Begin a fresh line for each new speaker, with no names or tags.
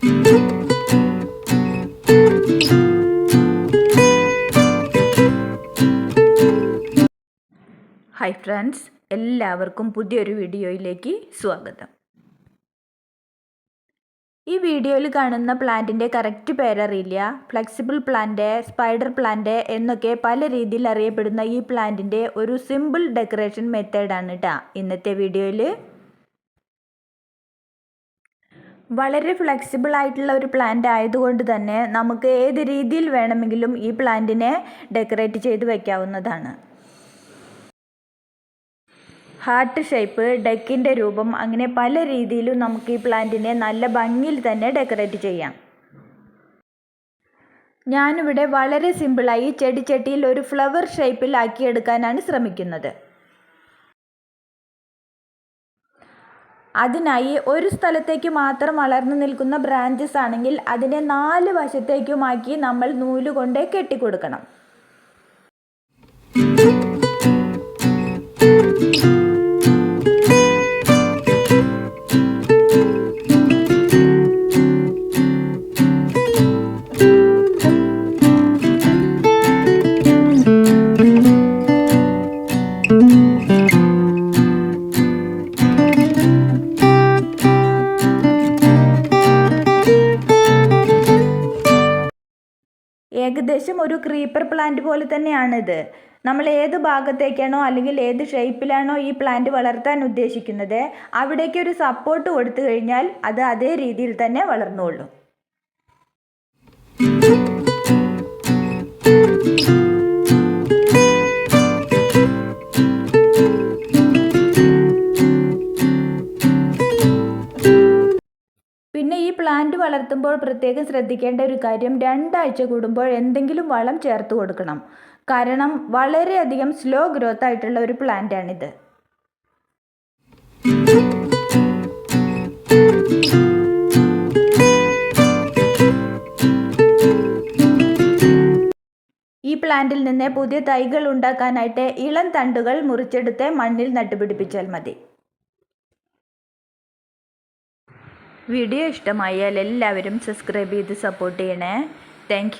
Hi friends എല്ലാവർക്കും പുതിയൊരു വീഡിയോയിലേക്ക് സ്വാഗതം. ഈ വീഡിയോയിൽ കാണുന്ന പ്ലാന്റിന്റെ കറക്റ്റ് പേരറിയില്ല. ഫ്ലെക്സിബിൾ പ്ലാന്റ് സ്പൈഡർ പ്ലാന്റ് എന്നൊക്കെ പല രീതിയിൽ അറിയപ്പെടുന്ന ഈ പ്ലാന്റിന്റെ ഒരു സിമ്പിൾ ഡെക്കറേഷൻ മെത്തേഡാണ് കേട്ടോ ഇന്നത്തെ വീഡിയോയിൽ വളരെ ഫ്ലെക്സിബിൾ ആയിട്ടുള്ള ഒരു പ്ലാന്റ് ആയതുകൊണ്ട് തന്നെ നമുക്ക് ഏത് രീതിയിൽ വേണമെങ്കിലും ഈ പ്ലാന്റിനെ ഡെക്കറേറ്റ് ചെയ്ത് വയ്ക്കാവുന്നതാണ് ഹാർട്ട് ഷേപ്പ് ഡെക്കിന്റെ രൂപം അങ്ങനെ പല രീതിയിലും നമുക്ക് ഈ പ്ലാന്റിനെ നല്ല ഭംഗിയിൽ തന്നെ ഡെക്കറേറ്റ് ചെയ്യാം. ഞാനിവിടെ വളരെ സിമ്പിളായി ചെടിച്ചട്ടിയിൽ ഒരു ഫ്ലവർ ഷേപ്പിൽ ആക്കിയെടുക്കാനാണ് ശ്രമിക്കുന്നത്. അതിനായി ഒരു സ്ഥലത്തേക്ക് മാത്രം വളർന്നു നിൽക്കുന്ന ബ്രാഞ്ചസ് ആണെങ്കിൽ അതിനെ നാല് വശത്തേക്കുമാക്കി നമ്മൾ നൂലുകൊണ്ട് കെട്ടിക്കൊടുക്കണം. ഏകദേശം ഒരു ക്രീപ്പർ പ്ലാന്റ് പോലെ തന്നെയാണിത്. നമ്മൾ ഏത് ഭാഗത്തേക്കാണോ അല്ലെങ്കിൽ ഏത് ഷേപ്പിലാണോ ഈ പ്ലാന്റ് വളർത്താൻ ഉദ്ദേശിക്കുന്നത് അവിടേക്ക് ഒരു സപ്പോർട്ട് കൊടുത്തു കഴിഞ്ഞാൽ അത് അതേ രീതിയിൽ തന്നെ വളർന്നുകൊള്ളും പ്ലാന്റ് വളർത്തുമ്പോൾ പ്രത്യേകം ശ്രദ്ധിക്കേണ്ട ഒരു കാര്യം രണ്ടാഴ്ച കൂടുമ്പോൾ എന്തെങ്കിലും വളം ചേർത്ത് കൊടുക്കണം. കാരണം വളരെയധികം സ്ലോ ഗ്രോത്ത് ആയിട്ടുള്ള ഒരു പ്ലാന്റ് ആണിത്. ഈ പ്ലാന്റിൽ നിന്ന് പുതിയ തൈകൾ ഉണ്ടാക്കാനായിട്ട് ഇളം തണ്ടുകൾ മുറിച്ചെടുത്ത് മണ്ണിൽ നട്ടുപിടിപ്പിച്ചാൽ മതി. വീഡിയോ ഇഷ്ടമായാൽ എല്ലാവരും സബ്സ്ക്രൈബ് ചെയ്ത് സപ്പോർട്ട് ചെയ്യണേ. താങ്ക്